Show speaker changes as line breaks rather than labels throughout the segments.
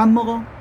밥 먹어.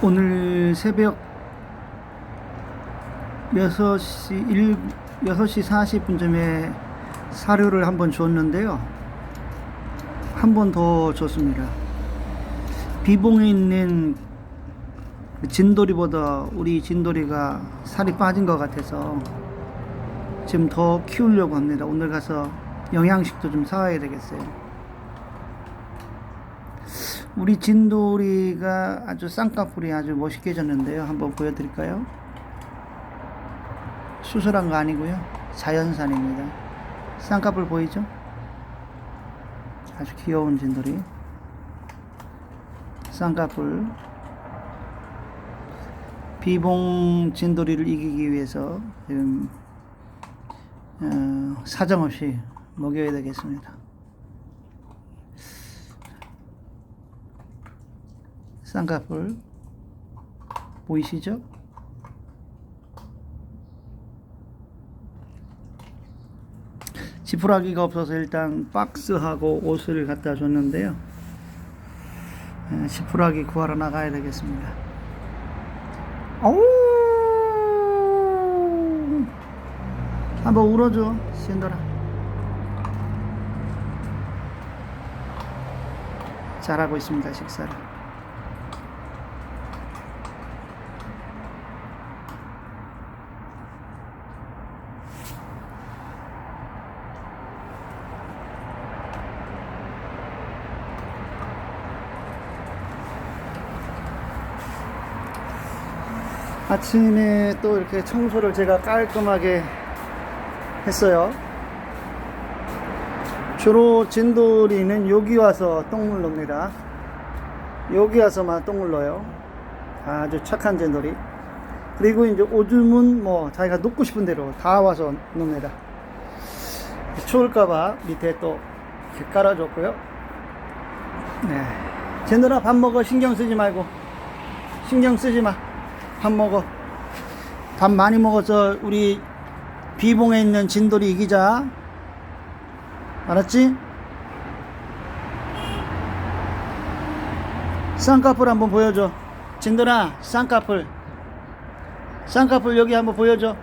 오늘 새벽 6시 1, 6시 40분쯤에 사료를 한번 줬는데요. 한 번 더 줬습니다. 비봉에 있는 진돌이보다 우리 진돌이가 살이 빠진 것 같아서 지금 더 키우려고 합니다. 오늘 가서 영양식도 좀 사와야 되겠어요. 우리 진돌이가 아주 쌍꺼풀이 아주 멋있게 졌는데요. 한번 보여드릴까요? 수술한 거 아니고요. 자연산입니다. 쌍꺼풀 보이죠? 아주 귀여운 진돌이. 쌍꺼풀. 비봉 진돌이를 이기기 위해서 지금 어, 사정없이 먹여야 되겠습니다. 쌍꺼풀 보이시죠? 지푸라기가 없어서 일단 박스하고 옷을 갖다 줬는데요. 에, 지푸라기 구하러 나가야 되겠습니다. 어우! 한번 울어줘, 신더라. 잘하고 있습니다, 식사를. 아침에 또 이렇게 청소를 제가 깔끔하게 했어요. 주로 진돌이는 여기 와서 똥물 놉니다. 여기 와서만 똥물 넣어요. 아주 착한 진돌이. 그리고 이제 오줌은 뭐 자기가 눕고 싶은 대로 다 와서 놉니다. 추울까봐 밑에 또 이렇게 깔아줬고요. 네. 진돌아 밥 먹어 신경 쓰지 말고 신경 쓰지 마. 밥 먹어. 밥 많이 먹어서 우리 비봉에 있는 진돌이 이기자. 알았지? 쌍꺼풀 한번 보여줘. 진돌아, 쌍꺼풀. 쌍꺼풀 여기 한번 보여줘.